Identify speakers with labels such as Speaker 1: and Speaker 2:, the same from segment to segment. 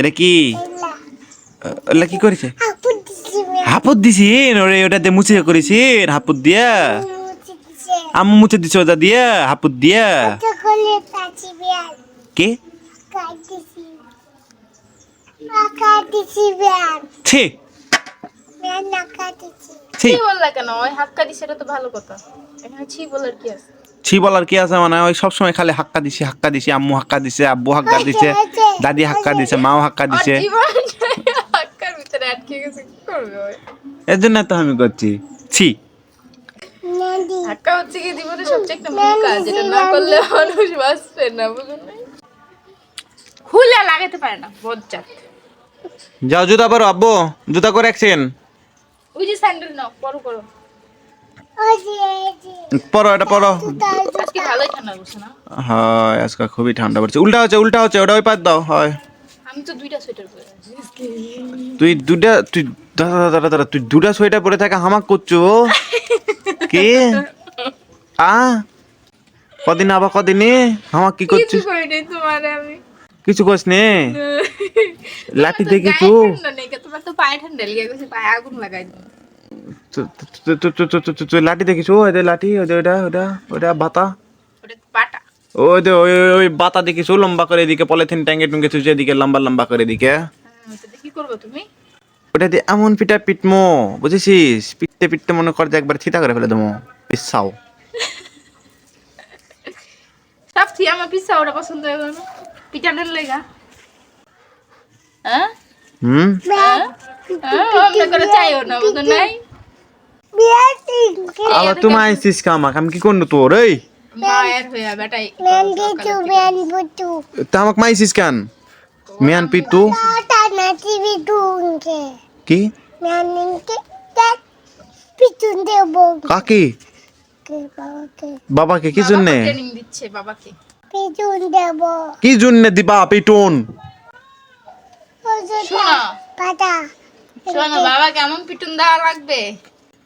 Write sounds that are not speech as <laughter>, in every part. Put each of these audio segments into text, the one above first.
Speaker 1: এটা কি? ওলা কি করেছে? হাপুত দিছেন? ওরে ওটাতে মুছে করেছি হাপুত দিয়া? আম্মু মুছে দিছে ওটা দিয়া হাপুত দিয়া? কে? ছি। ছি।
Speaker 2: বললা কেন? ওই হাফ কাটি সেটা তো ভালো কথা। এখানে ছি বলার কি আছে?
Speaker 1: ছি বলার কি আছে মানে ওই সবসময় খালি হাক্কা দিছে হাক্কা দিছে আম্মু হাক্কা দিছে আব্বু হাক্কা দিছে দাদি হাক্কা দিছে মাও হাক্কা দিছে।
Speaker 2: জীবন <laughs> হাক্কার ভিতরে আটকে গেছে কি করবে ওই?
Speaker 1: এর জন্য তো আমি করছি। ছি।
Speaker 2: হাক্কা হচ্ছে কি জীবনে সবচেয়ে একটা মূল কাজ যেটা না করলে মানুষ বাঁচবে না বুঝুন খুলে লাগাতে পারে না বজ্জাত।
Speaker 1: যাও জুতা পরো আব্বু জুতা করে রাখছেন।
Speaker 2: ওই যে স্যান্ডেল নাও পরো করো
Speaker 1: পড়ো এটা
Speaker 2: পড়ো।
Speaker 1: হয় আজকে খুবই ঠান্ডা পড়ছে। উল্টা হচ্ছে উল্টা হচ্ছে ওটা ওই পাত দাও হয়। তুই দুটা তুই দাদা দাদা দাদা তুই দুটা সোয়েটার পরে থাকা হামাক করছ? কে? আ? কদিন আবার কদিনে হামাক কি করছিস? কিছু করিস নে? লাঠি
Speaker 2: দেখি তো পায়ে ঠান্ডা লেগে গেছে পায়ে আগুন লাগাই
Speaker 1: তুই লাঠি দেখিস ওই যে লাঠি ওই যে ওটা ওটা ওটা বাতা
Speaker 2: পাটা
Speaker 1: ওই যে ওই ওই- বাতা দেখিস লম্বা করে এদিকে পলিথিন ট্যাঙ্গে টুঙ্গে তুই এদিকে লম্বা লম্বা করে এদিকে।
Speaker 2: কি করব তুমি?
Speaker 1: ওটা দিয়ে এমন পিঠা পিটমো বুঝেছিস? পিটতে পিটতে মনে কর যে একবার থিতা করে ফেলে দেবো পিসাও।
Speaker 2: সব আমার পিসা ওটা পছন্দ হয়ে গেল। পিঠানের লেগা হ্যাঁ?
Speaker 1: হুম?
Speaker 2: হ্যাঁ? হ্যাঁ, করে চাইও না বুঝো নাই।
Speaker 1: আবার তুমি আইসিস কামাক আমি কি করব তোর? এই! তামাক মাইসিস কান? মিয়ান
Speaker 3: পিতু
Speaker 1: কি? কাকি?
Speaker 3: বাবাকে।
Speaker 1: কি জন্য? কি জন্য দিবা পিটুন?
Speaker 2: বাবা কেমন পিটুন দেওয়া লাগবে?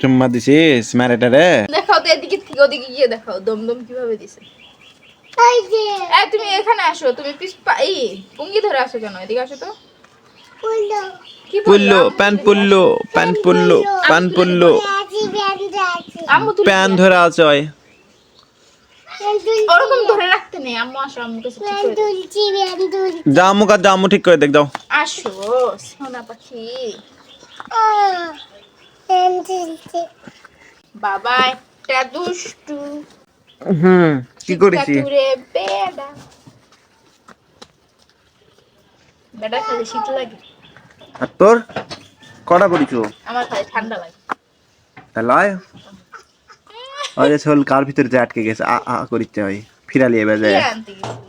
Speaker 1: চুম্মা দিছিস ম্যারেটারে
Speaker 2: দেখাও তো এদিকে থেকে ওদিকে গিয়ে দেখাও দমদম কীভাবে দিছে।
Speaker 3: ওই যে।
Speaker 2: এই তুমি এখানে আসো তুমি পিস পা- এই পুঙ্গি ধরে আসো কেন? এদিকে আসো তো।
Speaker 3: পুলো
Speaker 2: কি
Speaker 1: পুল্লো প্যান পুল্লো প্যান পুল্লো প্যান পুল্লো। প্যান ধরে আছে। ওই।
Speaker 2: ওরকম ধরে রাখতে নেই আম্মু আসো আম্মু কাছে ঠিক করে
Speaker 1: জামু জামু ঠিক দেখ দাও
Speaker 2: আসো সোনা পাখি। বাবা একটা দুষ্টু।
Speaker 1: হুম কি করেছি
Speaker 2: বেডা। বেডা খালি শীত লাগে।
Speaker 1: আর তোর? কটা করিছো
Speaker 2: আমার খালি ঠান্ডা লাগে।
Speaker 1: তাহলে ওই যে কার ভিতরে যে আটকে গেছে? আ আ করিচ্ছে ওই ফিরালি এবার
Speaker 2: কে
Speaker 1: যায়
Speaker 2: আনতে গেছিল।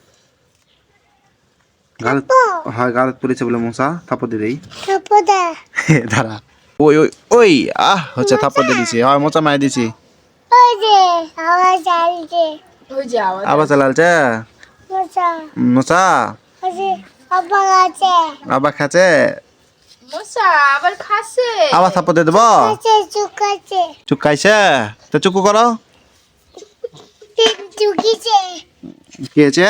Speaker 1: গালত হয় গালত পড়েছে বলে মশা থাপ্পড় দিয়ে দেই। দাঁড়া। ওই ওই ওই আহ হচ্ছে থাপ্পড় দিয়ে দিছি হয় মোচা মাই দিছি আবার চালালছে
Speaker 3: যে আবার
Speaker 1: খাচ্ছে।
Speaker 2: মশা আবার
Speaker 1: থাপ্পড় দিয়ে দেবো? চুকাইছে তো চুকু করো। কি হয়েছে?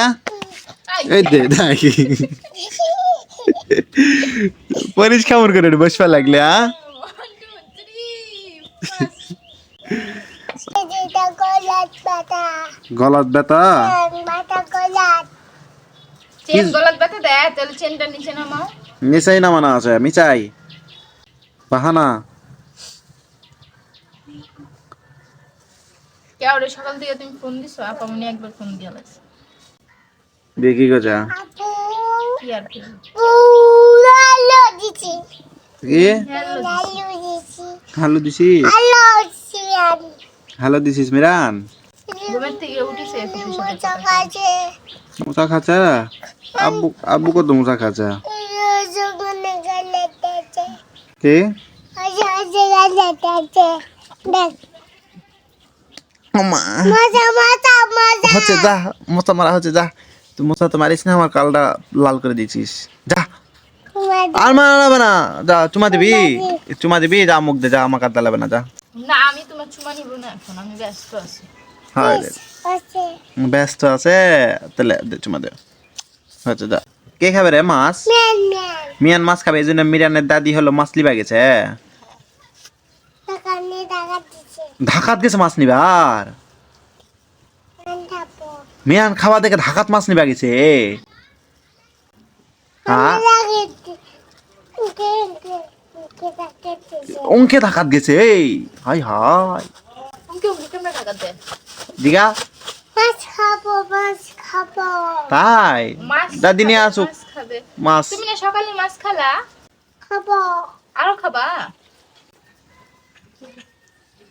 Speaker 1: এই দে দেখ পরিস খামর করে বসবা লাগলে
Speaker 3: যেটা গলাত
Speaker 1: ব্যথা?
Speaker 3: মাথা
Speaker 2: চেন গলাত ব্যথা দেয় তাহলে চেনটা নিচে নামাও।
Speaker 1: মানা আছে মিচাই। বাহানা।
Speaker 2: কেউ সকাল থেকে তুমি ফোন দিছো আপামনি একবার ফোন দিয়া লাগছে।
Speaker 1: দেখি
Speaker 3: দিছি
Speaker 1: কি?
Speaker 2: হ্যালো
Speaker 1: দিছিস? হ্যালো দিছিস মিরান?
Speaker 3: মোচা
Speaker 1: খাচ্ছা? আব্বু আব্বু কত মোচা
Speaker 3: তেছে
Speaker 1: কে?
Speaker 3: মজা মজা মজা।
Speaker 1: হচ্ছে যা মোচা মারা হচ্ছে যা। তুই মোচা তো মারিস না আমার কালটা লাল করে দিয়েছিস। যা। আর মারাবে না যা চুমা দিবি। চুমা দিবি যা মুখ দে যা আমার কাঁদা লাগবে না যা।
Speaker 2: না আমি তোমার চুমা নিব না এখন আমি ব্যস্ত আছি।
Speaker 1: হয় ব্যস্ত আছে। তাহলে দে চুমা দে। হচ্ছে যা। কে খাবে রে মাছ?
Speaker 3: ম্যান
Speaker 1: মাছ খাবে এই জন্য মিরানের দাদি হলো মাছ লিবা গেছে। ঢাকাত গেছে মাছ নিবার
Speaker 3: আন্ধাপো
Speaker 1: মিয়ান খাওয়া দেখে ঢাকাত মাছ নিবা গেছে অঙ্কে ঢাকাত গেছে এই। Hi hi. দিঘা? তাই? দাদি নিয়ে আসুক।
Speaker 2: মাছ
Speaker 1: মাছ।
Speaker 2: তুমি না সকালে মাছ খালা?
Speaker 3: খাব।
Speaker 2: আরও খাবা?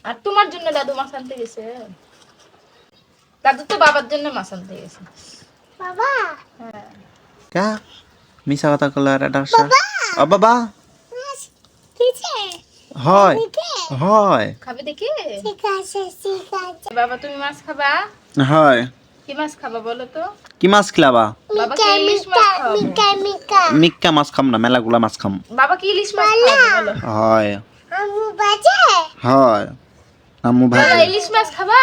Speaker 2: আর তোমার জন্য দাদু মাছ আনতে গেছে। দাদু তো বাবার জন্য মাছ আনতে গেছে।
Speaker 3: বাবা।
Speaker 2: হ্যাঁ।
Speaker 1: কা? মিশা কথা কলে আর এটা ও বাবা।
Speaker 3: মাছ
Speaker 1: হয়। হয়।
Speaker 2: খাবে দেখি?
Speaker 3: ঠিক আছে ঠিক আছে।
Speaker 2: বাবা তুমি মাছ খাবা?
Speaker 1: হয়।
Speaker 2: কি মাছ খাবা বলো তো?
Speaker 1: কি মাছ খিলাবা?
Speaker 2: বাবাকে
Speaker 3: মিকা
Speaker 2: ইলিশ মাছ খাওয়াবো।
Speaker 3: মিকা মিকা
Speaker 1: মিক্কা মাছ খাম না মেলাগুলা মাছ খাম।
Speaker 2: বাবা কি ইলিশ মাছ খাবে বলো?
Speaker 1: হয়।
Speaker 3: আমু বাজে?
Speaker 1: হয়। আম্মু ভাই
Speaker 2: ইলিশ মাছ খাবা?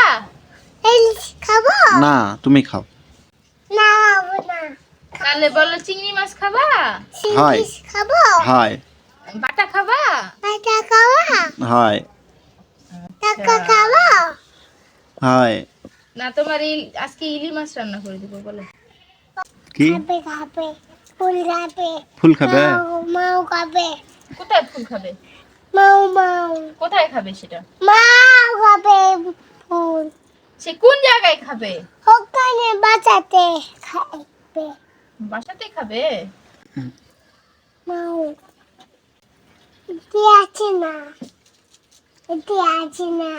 Speaker 3: খাব?
Speaker 1: না তুমি খাও।
Speaker 3: না না।
Speaker 2: তাহলে বলো চিংড়ি মাছ খাবা।
Speaker 3: খাব?
Speaker 1: হয়
Speaker 2: বাটা খাবা?
Speaker 3: বাটা খাব
Speaker 1: হয়
Speaker 3: টাকা খাব
Speaker 1: হয়
Speaker 2: না তোমার ইল- আজকে ইলি মাছ রান্না করে দিব বলো।
Speaker 1: কি?
Speaker 3: খাবে খাবে। ফুল খাবে।
Speaker 1: ফুল খাবে?
Speaker 3: মাও মাও খাবে।
Speaker 2: কোথায় ফুল খাবে?
Speaker 3: মাও মাও।
Speaker 2: কোথায় খাবে সেটা?
Speaker 3: মাও খাবে ফুল।
Speaker 2: সে কোন জায়গায় খাবে?
Speaker 3: ওখানে বাঁচাতে খাবে
Speaker 2: বাসাতে খাবে?
Speaker 3: মাও এটি আছে না। এটি আছে না।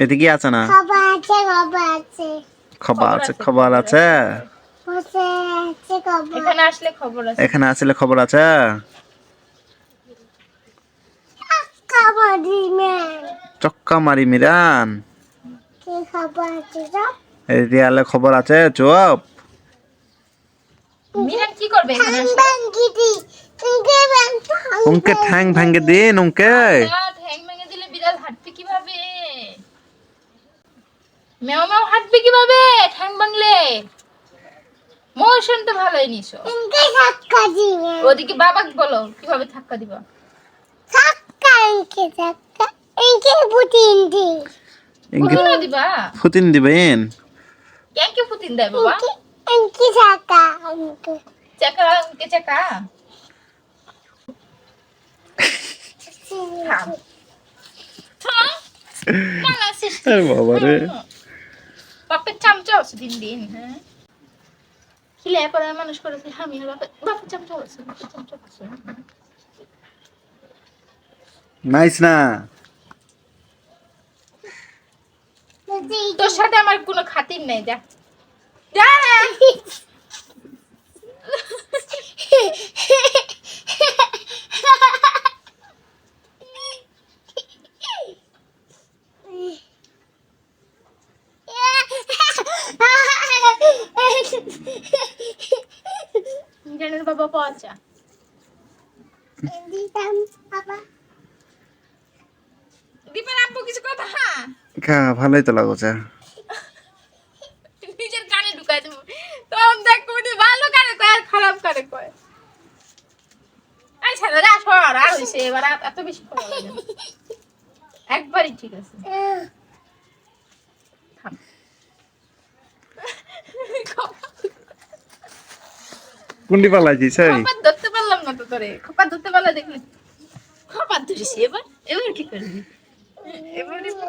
Speaker 1: এতে কি আছে না?
Speaker 3: খাবার আছে খাবার আছে।
Speaker 1: খবর আছে খবর আছে।
Speaker 3: খাবার।
Speaker 2: এখানে আসলে খবর আছে।
Speaker 1: এখানে আসলে খবর আছে? চক্কা মারি মিরান।
Speaker 3: কি খাবার আছে
Speaker 1: চুপ।
Speaker 2: কি করবে
Speaker 3: ঠ্যাং
Speaker 2: আসলে?
Speaker 3: উনকে ঠ্যাং
Speaker 1: উনকে দিন উনকে।
Speaker 2: ঠ্যাং ভেঙে দিলে বিড়াল হাঁটবে কীভাবে? মেও মেও হাঁটবে কীভাবে? ঠ্যাং ভাঙলে? মোশন তো ভালোই নিছো।
Speaker 3: উনকে ধাক্কা
Speaker 2: ওদিকে বাবাকে বলো? কীভাবে ধাক্কা দিবা?
Speaker 3: ধাক্কা উনকে উনকে
Speaker 1: ফুতিন দিবেন
Speaker 2: দেয় বাবা। চাকা চাকা
Speaker 1: বাবা রে।
Speaker 2: বাপের চামচা আছে দিন দিন হ্যাঁ। খিলে পরে মানুষ করেছে আমি বাপের বাপের চামচা আছে বাপের চামচা আছে।
Speaker 1: নাইস না।
Speaker 2: তোর সাথে আমার কোনো খাতির নেই যা জানের বাবা পচা
Speaker 3: বাবা
Speaker 2: দীপের আব্বু কিছু কথা
Speaker 1: কা ভালোই তো লাগছে।
Speaker 2: নিজের কানে ঢুকাই দেবো। তখন দেখ কোনটি ভালো কানে কয় আর খারাপ কানে কয়। সর আর হইছে এবার এত বেশি একবারই ঠিক আছে। থাম।
Speaker 1: কুন্ডি পালাইছিস এই
Speaker 2: খপাত ধরতে পারলাম না তো তোরে। খপাত ধরতে পারলে দেখলি খপাত ধরিস এবার? এবার কি করবি? এবার- করে দাও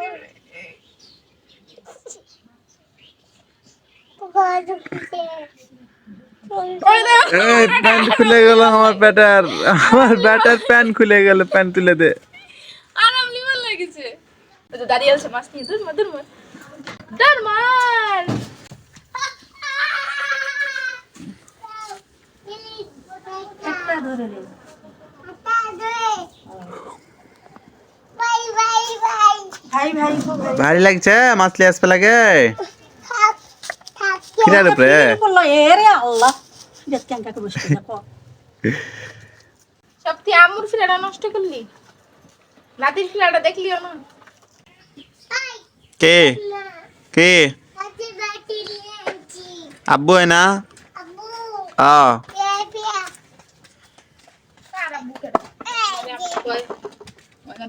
Speaker 1: এই প্যান্ট খুলে গেল আমার ব্যাটার। আমার ব্যাটার প্যান্ট খুলে গেল প্যান্ট তুলে দে।
Speaker 2: আরাম লিবার লেগেছে। ওই তো দাঁড়িয়ে আছে মাছ নিয়ে দূর দূর দূর মার
Speaker 3: একটা ধরে
Speaker 1: ভারী লাগছে মাছলি আসবে লাগে? <laughs>
Speaker 3: থাক
Speaker 1: উপরে
Speaker 4: বলল এ আল্লাহ দেখ কেন কাকে বসে দেখো
Speaker 2: সব তুই আমুর ফিলাটা নষ্ট করলি নাতির ফিলাটা দেখলিও না
Speaker 1: কে কে আব্বু হয় না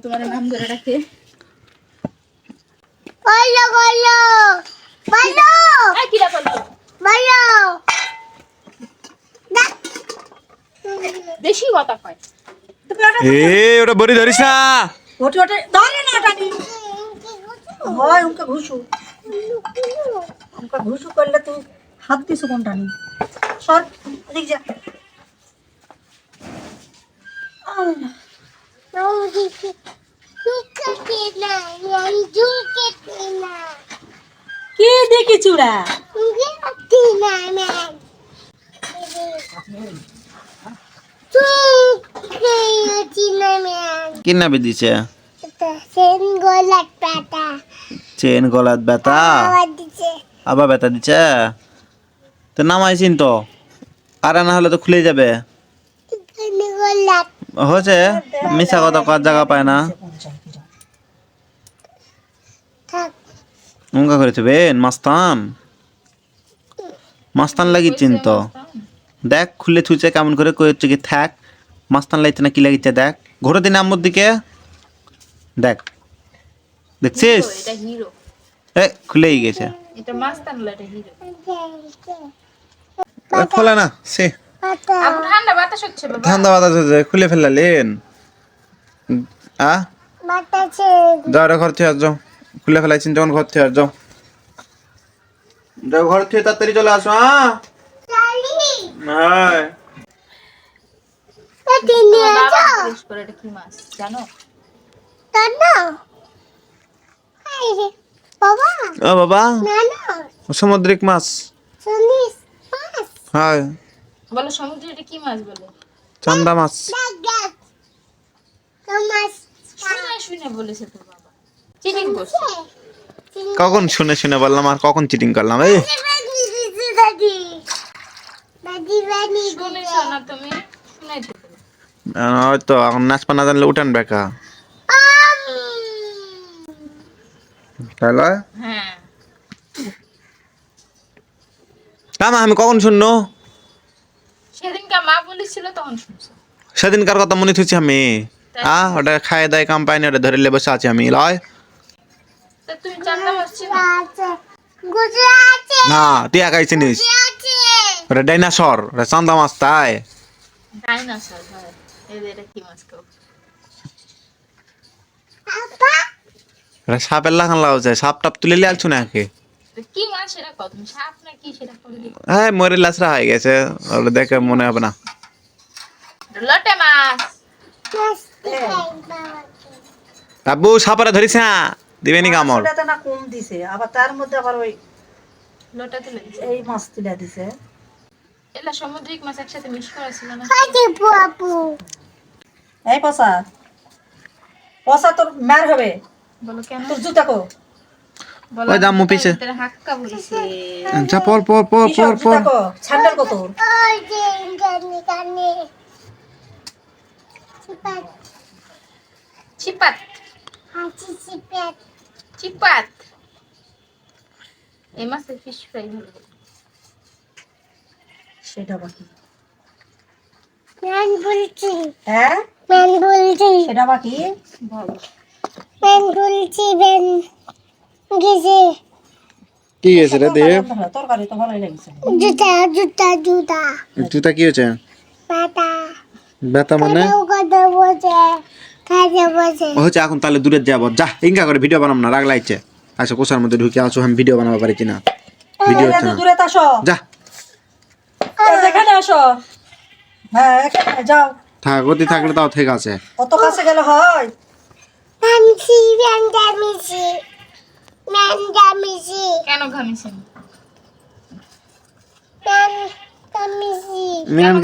Speaker 2: তোমার নাম ধরে রাখে
Speaker 3: বলো
Speaker 2: এই বলতো
Speaker 3: বলো না
Speaker 2: বেশি কথা কয়।
Speaker 1: এ ওটা বড়ি ধরিস না।
Speaker 4: ওটে ওটে ধরে না টানি হয় উনকে ঘুষু। উনকে ঘুষু করলে তুই হাত দিছো কোন টানি সর এদিক যা। আল্লাহ, কি দেখি চূড়া?
Speaker 1: কিনাবি দিছে?
Speaker 3: গোলাপ পাতা।
Speaker 1: চেন গলাত ব্যথা?
Speaker 3: আবার দিচ্ছে
Speaker 1: আবার ব্যথা দিচ্ছে তো নামাইছিন তো? আর না হলে তো খুলে যাবে। হয়েছে? মিশা কথা কার জায়গা পায় না
Speaker 4: কোন জায়গায়
Speaker 3: থাক
Speaker 1: অঙ্কা করে থবেন মাস্তান। মাস্তান লাগিচ্ছেন তো। দেখ খুলে থুইছে কেমন করে কই হচ্ছে কি থাক। মাস্তান লাগছে না কি লাগিছে দেখ ঘোরে দিন আম্মুর দিকে। দেখ। দেখছিস?
Speaker 2: এটা হিরো।
Speaker 1: এ খুলেই গেছে।
Speaker 2: এটা মাস্তান হলো হিরো।
Speaker 1: এ, খোলে না সে।
Speaker 2: ঠান্ডা বাতাস হচ্ছে বাবা।
Speaker 1: বাতাস হচ্ছে, খুলে ফেলালেন। আ?
Speaker 3: বাতাসে।
Speaker 1: যাও রে ঘর থেকে যাও খুলে ফেলাইছেন যখন ঘর থেকে আর যাও। যাও ঘর থেকে তাড়াতাড়ি চলে আসো হ্যাঁ? হ্যাঁ।
Speaker 3: বাবা
Speaker 1: সামুদ্রিক মাছ। হ্যাঁ।
Speaker 2: বলো সমুদ্রে এটা কি মাছ বলে?
Speaker 1: চান্দা মাছ।
Speaker 3: দেখ দেখ তোমাস
Speaker 2: শুনে শুনে বলেছে চিটিং করছে।
Speaker 1: কখন শুনে শুনে বললাম আর কখন চিটিং করলাম এই? হয়তো এখন নাচপা না জানলে উঠান বেকা। তাহলে?
Speaker 2: হ্যাঁ।
Speaker 1: কামা আমি কখন শুননো
Speaker 2: সেদিনকে মা বলেছিল তখন শুনছো।
Speaker 1: সেদিনকার কথা মনে থুছি আমি। আ ওটা খায় দায় কাম পাইনি ওটা ধরে বসে আছি আমি লয়।
Speaker 2: তা তুমি
Speaker 1: না। তুই একাই চিনিস ওটা ডাইনাসর ওটা চান্দা মাছ তাই?
Speaker 2: ডাইনোসর হয়। এটা কি মাছ
Speaker 1: সাপের লাগান লাগছে সাপ টাপ তুলে লিয়ে আলছু না একে
Speaker 2: কি মাছ সেটা কত সাপ না কি সেটা
Speaker 1: হ্যাঁ মরে লাচরা হয়ে গেছে ওটা দেখে মনে হবে না।
Speaker 2: লটে মাছ।
Speaker 1: আব্বু সাপারে ধরিস না? দিবেনি কামড়
Speaker 4: মাছটাতে না কম দিছে আবার তার মধ্যে আবার ওই
Speaker 2: লোটা তুলে দিছে।
Speaker 4: এই মাছ তুলে দিছে।
Speaker 2: এলা সামুদ্রিক মাছ একসাথে মিক্স করা ছিল না?
Speaker 3: বাবু
Speaker 4: এই পচা পচা তোর মার হবে।
Speaker 2: বলো কেন?
Speaker 4: তোর জুতা কো।
Speaker 1: ওই দাম।
Speaker 2: ভিতরে হাক্কা বলিছে
Speaker 1: যা পর পর পর পর পর।
Speaker 4: ছান্ডাল কো
Speaker 3: ওই যে গানি গানি চিপাত।
Speaker 2: চিপাত।
Speaker 3: হাসি চিপাত।
Speaker 2: চিপাত এই মাছের ফিশ ফ্রাই ভালো লাগে।
Speaker 4: সেটা বাকি
Speaker 3: ম্যান বলছি।
Speaker 4: হ্যাঁ?
Speaker 3: ম্যান বলছি।
Speaker 4: সেটা বাকি
Speaker 2: ভালো
Speaker 3: ম্যান বলছি ম্যান গেছে।
Speaker 1: কি হয়েছে রে দেব
Speaker 4: তরকারি তো ভালোই লাগছে।
Speaker 3: জুতা জুতা জুতা।
Speaker 1: জুতা কি হয়েছে? ব্যথা মানে? হচ্ছে এখন তাহলে দূরে যাব। যা ইঙ্গা করে ভিডিও বানাম না রাগ লাগছে। আচ্ছা কোষার মধ্যে ঢুকে আসো আমি ভিডিও বানাবো পারছি না ভিডিও হচ্ছে না।
Speaker 4: দূরে আসো।
Speaker 1: যা।
Speaker 4: এখানে আসো। হ্যাঁ যাও।
Speaker 1: থাক গতি থাকলে তাও ঠিক আছে।
Speaker 4: অত কাছে গেলে হয়.
Speaker 2: কেন ঘামিছেন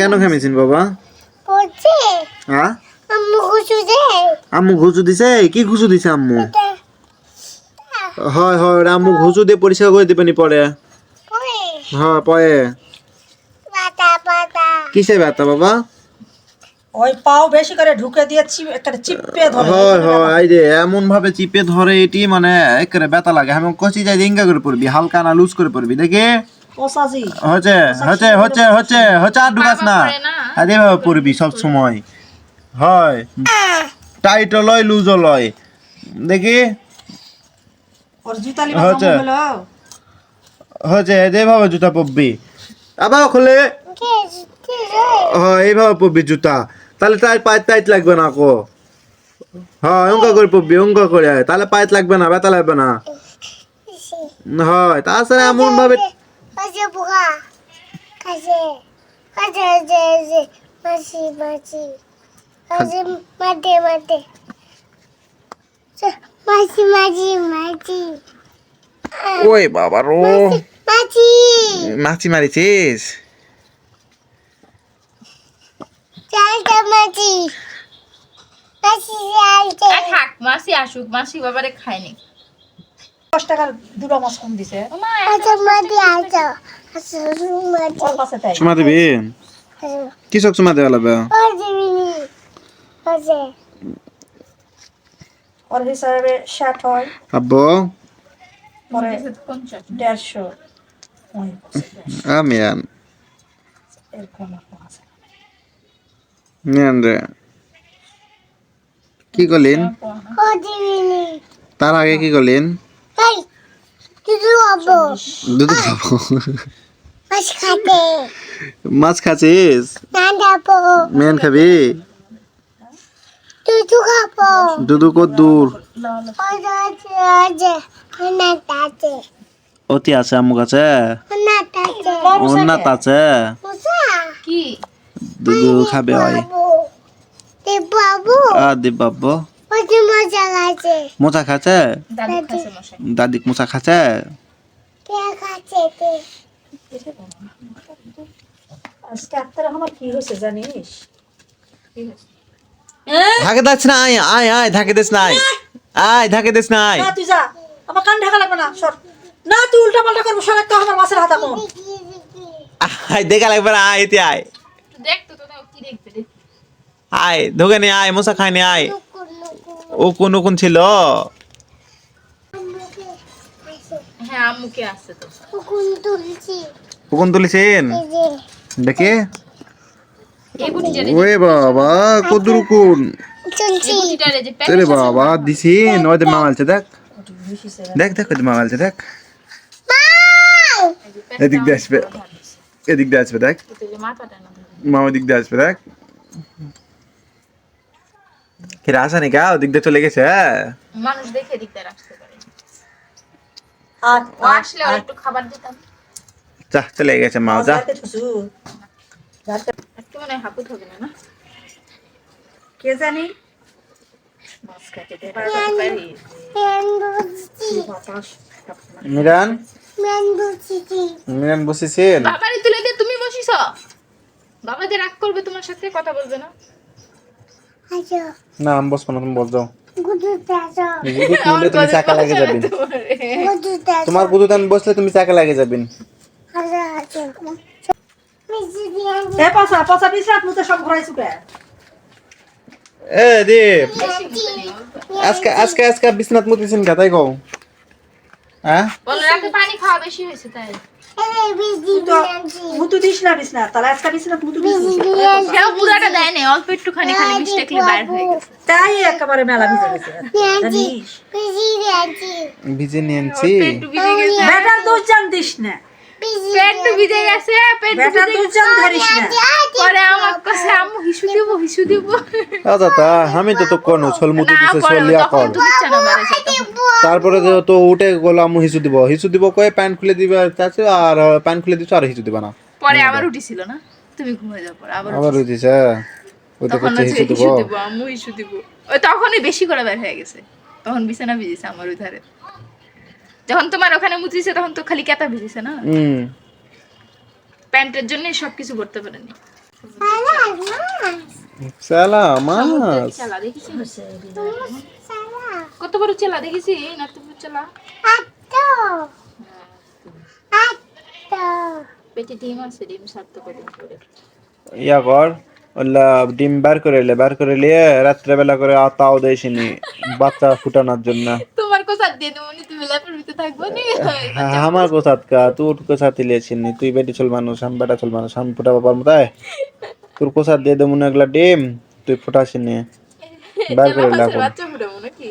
Speaker 1: কেন খেমেছেন বাবা?
Speaker 3: বলছে।
Speaker 1: হ্যাঁ?
Speaker 3: আম্মু দে
Speaker 1: আম্মু ঘুষু দিছে? কি ঘুষু দিছে আম্মু? হয় হয় আম্মু ঘুষু দিয়ে পরিষ্কার করে দিবেনি পরে। হ্যাঁ পরে।
Speaker 3: পাতা পাতা
Speaker 1: কিসে ব্যথা বাবা?
Speaker 4: ওই পাও বেশি করে ঢুকে দিয়ে একটা চিপে ধরে।
Speaker 1: হয় হয় এই যে এমন ভাবে চিপে ধরে এটি মানে একেবারে ব্যথা লাগে। আমি কচি যাই করে পড়বি হালকা না লুজ করে পড়বি দেখি?
Speaker 4: ওসাজি
Speaker 1: হচ্ছে হচ্ছে হচ্ছে হচ্ছে হচ্ছে আর ঢুকাস না।
Speaker 2: পড়ে না।
Speaker 1: আরে ভাবে পড়বি সব সময়। হয়। টাইট লয় লুজ লয়। দেখি। হচ্ছে। হচ্ছে এইভাবে জুতা পরবি। আবার খুলে। হ্যাঁ এইভাবে পরবি জুতা। তাহলে টাইট পায়ে টাইট লাগবে না কো। হ্যাঁ অঙ্কা করে পরবি অঙ্কা করে। তাহলে পায়ে লাগবে না ব্যথা লাগবে না। হয় তাছাড়া এমন ভাবে
Speaker 3: কাজে বুকা মাতে মাতে মাসি মাসি মাসি
Speaker 1: ওই বাবা রো।
Speaker 3: মাসি
Speaker 1: মাছি মারিছিস?
Speaker 3: চালতে মাসি মাসি চালতে
Speaker 2: আর থাক মাসি আসুক মাসি বাবারে খায়নি।
Speaker 4: দশ টাকার দুটো মাছ কম দিছে।
Speaker 2: ও মা
Speaker 3: আচ্ছা মাটি আচ্ছা আচ্ছা
Speaker 4: ওর
Speaker 1: চুমা দিবি? কিসক চুমা দেওয়া লাগবে?
Speaker 4: ওর হিসাবে ষাট হয়।
Speaker 1: আব্বু?
Speaker 4: পরে দেড়শো ওই
Speaker 1: আমিয়ান
Speaker 4: এরকম এরকম আছে।
Speaker 1: মিয়ান রে। কি করলেন? তার আগে কি করলেন? দুধ খাব
Speaker 3: মাছ
Speaker 1: খাচ্ছিস? মেন খাবি?
Speaker 3: তুই তো খাব
Speaker 1: দুধু কত দূর
Speaker 3: আছে আছে? আছে।
Speaker 1: অতি আছে? আম্মু কাছে অন্নাত আছে দুধু খাবে ওই
Speaker 3: বাবু।
Speaker 1: মোচা খাচ্ছে?
Speaker 2: দাদু
Speaker 1: দাদিক মোচা খাচ্ছে?
Speaker 4: আজকে আত্মার আমার কি হয়েছে জানিস?
Speaker 1: ধাকে দিস না আয় আয় আয় ধাকে দিস না। আয় আয় ধাকে দিস না আয়
Speaker 4: না তুই যা। আমার কান ঢাকা লাগবে না সর। না তুই উল্টা পাল্টা করব সর একটা আমার মাছের হাতা কোন
Speaker 1: আয় দেখা লাগবে না আয় এতে আয়।
Speaker 2: একটু দেখ তো তোরা কি দেখতে দেখ।
Speaker 1: আয় ধোকে নে আয় মোচা খাই নে আয়। ও কোন কোন ছিল।
Speaker 2: হ্যাঁ আম্মুকে আসছে তো।
Speaker 3: নুকুর তুলছি।
Speaker 1: কোন তুলিছেন? দেখে? ওরে বাবা কদুর কোন আরে বাবা দিছি নয় মামালছে দেখ। দেখ দেখ ওদের মামালছে দেখ। এদিক দিয়ে আসবে এদিক দিয়ে আসবে দেখ।
Speaker 2: মাথাটা না
Speaker 1: মা দিয়ে আসবে দেখ। কিরা আসা নি কা ওদিক দিয়ে চলে গেছে হ্যাঁ?
Speaker 2: মানুষ দেখে দিকতে রাখতে পারে
Speaker 4: আর
Speaker 2: আসলে একটু খাবার দিতাম।
Speaker 1: যা চলে গেছে মা যা।
Speaker 2: মনে হয় হাপুত হবে না না?
Speaker 4: কে জানি?
Speaker 1: মিরান? মিরান বসেছেন?
Speaker 2: বাবারে তুলে দিয়ে তুমি বসিস বাবা যে রাগ করবে তোমার সাথে কথা বলবে না।
Speaker 3: আচ্ছা।
Speaker 1: না আমি বসবো না তুমি বস যাও।
Speaker 3: গুদু তাজা
Speaker 1: তুললে তুমি চাকা লাগে যাবেন তোমার। বুধুতে বসলে তুমি চাকা লাগে যাবেন
Speaker 4: এ সব সুকে
Speaker 1: এ দীপ। আজকে আজকে আজকে মুতিছেন কা তাই কও। হ্যাঁ
Speaker 2: বলো রাতে পানি খাওয়া বেশি হয়েছে তাই।
Speaker 3: বিজি
Speaker 4: মুতু দিস না বিছনা তাহলে আজকে বিছনাত মুতু দিস
Speaker 2: সেও পুরাটা দেয় না অল্প একটুখানি খালি মিস্টেকলি বাইর হয়ে গেছে।
Speaker 4: তাই একেবারে মেলা ভিজে গেছে।
Speaker 1: ভিজে নিয়েছি
Speaker 2: ভিজে গেছে।
Speaker 4: বেটার দোষ জান দিস না?
Speaker 2: পেট ভিজে গেছে পেট ভিজে
Speaker 4: দুজন ধরিস না।
Speaker 2: পরে আমার কাছে আম্মু হিসু দিব হিসু দিব।
Speaker 1: আচ্ছা তা আমি তো তো কোন দিছে ছলিয়া
Speaker 2: সেটা।
Speaker 1: তারপরে তো উঠে গেলো আম্মু হিসু দিব। হিসু দিব কয়ে প্যান্ট খুলে দিবে তাছে আর প্যান্ট খুলে দিছো আর হিসু দিবা না।
Speaker 2: পরে আবার উঠিছিল না? তুমি ঘুমিয়ে যাও পরে আবার
Speaker 1: আবার উঠিছে ওই তো করছে হিসু দিব।
Speaker 2: হিসু আম্মু হিসু দিব। ওই তখনই বেশি করে বের হয়ে গেছে। তখন বিছানা ভিজেছে আমার ওই ধারে। যখন তোমার ওখানে মুছিছে তখন তো খালি কেতা ভিজেছে না?
Speaker 1: হুম।
Speaker 2: প্যান্টের জন্যই সবকিছু করতে পারেনি।
Speaker 1: মাছ।
Speaker 2: কত বড় চেলা দেখেছি? না তুমি চেলা। পেটে ডিম আছে ডিম সারতে কদিন করে
Speaker 1: ইয়া কর ওলা ডিম বার করে এলে বার করে নিয়ে রাত্রেবেলা করে আতাও দেয়নি বাচ্চা ফুটানোর জন্য।
Speaker 2: তোমার কোথায় দিয়ে দেবো? নি তুমি ল্যাপের ভিতরে থাকব নি?
Speaker 1: হ্যাঁ, আমার কোথাত কা তোর কোথাত লিয়েছিনি তুই বেটি চল মানুষ আমি বেটা চল মানুষ আমি ফুটা বাবার মতায় তোর কোথাত দিয়ে দেবো না এগুলা ডিম তুই ফুটাসিনি <laughs> বার করে
Speaker 2: চেলা
Speaker 1: লে
Speaker 2: মাছের
Speaker 1: এখন
Speaker 2: বাচ্চা ফুটাবো নাকি?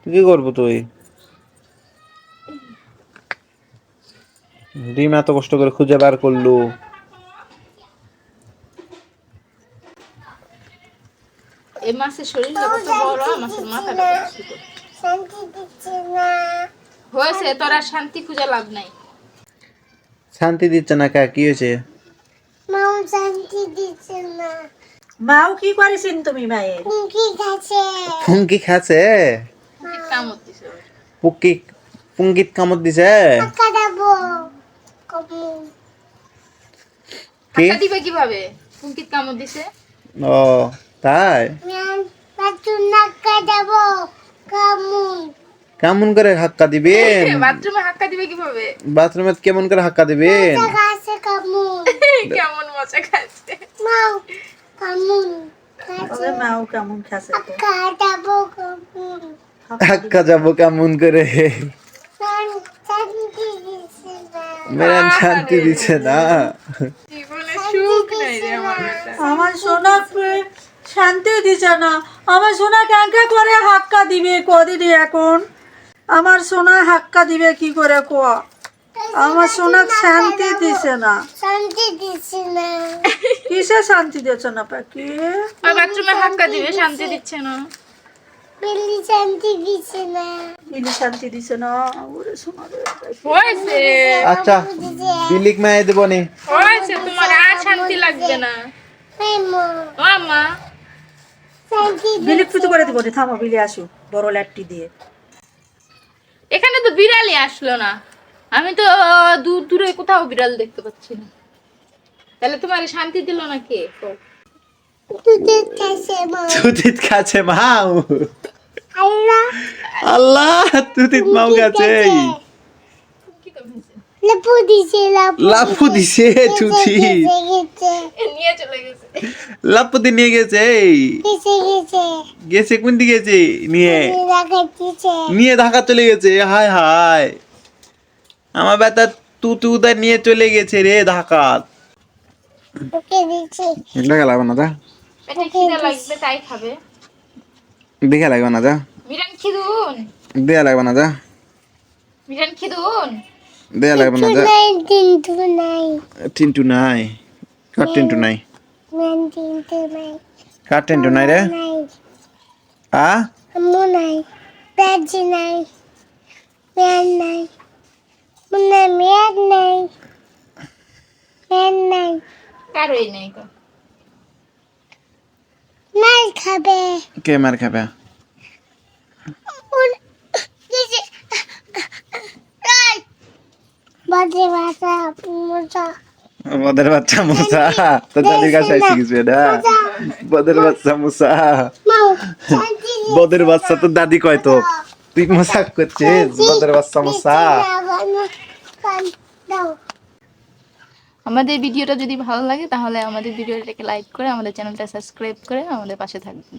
Speaker 1: তুই কি করব তুই? ডিম এত কষ্ট করে খুঁজে বার করলু।
Speaker 2: এই মাছের শরীরটা কত বড় মাছের মাথাটা কত ছোট।
Speaker 3: শান্তি দিচ্ছে না।
Speaker 2: হয়েছে তোর আর শান্তি খুঁজে লাভ নাই।
Speaker 1: শান্তি দিচ্ছে না কা কি হয়েছে?
Speaker 3: মাও শান্তি দিচ্ছে না।
Speaker 4: মাও কি করেছেন তুমি মায়ের?
Speaker 3: কি খাচ্ছে।
Speaker 1: ফুঙ্কি খাচ্ছে?
Speaker 2: কামড় দিছে।
Speaker 1: পুকি পুঙ্কিত কামড় দিছে?
Speaker 3: টাকা দেবো। কবু
Speaker 1: কি?
Speaker 2: দিবে কীভাবে? কামড় দিছে?
Speaker 1: ও তাই?
Speaker 3: নাকা দেবো। কামুন।
Speaker 1: কেমন করে হাক্কা দিবেন?
Speaker 2: বাথরুমে হাক্কা দিবে কীভাবে?
Speaker 1: বাথরুমে কেমন করে হাক্কা দিবেন? <laughs>
Speaker 3: কেমন।
Speaker 2: মজা খাচ্ছে?
Speaker 3: মাও কামুন। খাচ্ছে
Speaker 4: মাও কেমন খাসে তো।
Speaker 3: টাকা দেবো
Speaker 1: হাক্কা যাব কেমন করে?
Speaker 3: শান্তি দিচ্ছে
Speaker 1: মেরান শান্তি দিচ্ছে না।
Speaker 2: জীবনে সুখ নাই রে আমার
Speaker 4: আমার সোনাকে শান্তি দিছে না। আমার সোনা ক্যাঙ্কা করে হাক্কা দিবে কদিনই এখন? আমার সোনা হাক্কা দিবে কি করে কোয়া? আমার সোনা শান্তি দিছে না।
Speaker 3: শান্তি দিচ্ছে না।
Speaker 4: কিসে শান্তি দিচ্ছে না পাখি
Speaker 2: ওই বাথরুমে হাক্কা দিবে শান্তি দিচ্ছে না।
Speaker 3: বিল্লি শান্তি দিচ্ছে না।
Speaker 4: ইনি শান্তি দিছে না। ওরে সোনা রে
Speaker 2: হয়েছে।
Speaker 1: আচ্ছা বিলিক মায়ে দেবো নি।
Speaker 2: হয়েছে তোমার আর শান্তি লাগবে না।
Speaker 3: মামা
Speaker 2: ও আম্মা
Speaker 3: শান্তি
Speaker 4: বিলি করে দিব রে, থামো বিলি আসু বড় ল্যাটটি দিয়ে।
Speaker 2: এখানে তো বিড়ালই আসলো না। আমি তো দূর দূরে কোথাও বিড়াল দেখতে পাচ্ছি না। তাহলে তোমার শান্তি দিল না কে
Speaker 3: মা।
Speaker 1: তুতিত কাছে মাও।
Speaker 3: আল্লাহ।
Speaker 1: আল্লাহ তুতিত মাও কাছে
Speaker 3: লেপু দিছে লাপু
Speaker 1: দিছে
Speaker 2: নিয়ে চলে গেছে।
Speaker 1: লাপুতি নিয়ে গেছে
Speaker 3: গেছে গেছে।
Speaker 1: গেছে কোন দিকে গেছে? নিয়ে। নিয়ে ঢাকা চলে গেছে হায় হায়। আমার বেটা তুতু উদা নিয়ে চলে গেছে রে ঢাকা
Speaker 3: ওকে দিছে
Speaker 1: দেখা লাগবে না যা।
Speaker 2: লাগবে তাই খাবে।
Speaker 1: দেখা লাগবে না যা।
Speaker 2: মিরান খিদুন।
Speaker 1: দেয়া লাগবে না যা।
Speaker 2: মিরান খিদুন।
Speaker 1: দেয়া লাগবে না যা
Speaker 3: নাই
Speaker 1: টিন্টু নাই কার টিন্টু নাই কার টিন্টু নাই রে
Speaker 3: নাই
Speaker 1: আ
Speaker 3: আম্মু নাই ব্যাজি নাই ম্যান নাই মুন্না ম্যান নাই ম্যান নাই
Speaker 2: কারোই নেই গো।
Speaker 3: মাল খাবে।
Speaker 1: কে মার খাবে
Speaker 3: উন- দিছে রাই বাজে ভাষা মজা
Speaker 1: বদের বাচ্চা মুসা তো দাদির কাছে আইসি কিছু না। বদের বাচ্চা মুসা বদের বাচ্চা তো দাদি কয় তো তুই মজাক করছিস? বদের বাচ্চা মুসা
Speaker 2: আমাদের ভিডিওটা যদি ভালো লাগে তাহলে আমাদের ভিডিওটাকে লাইক করে আমাদের চ্যানেলটা সাবস্ক্রাইব করে আমাদের পাশে থাকবেন।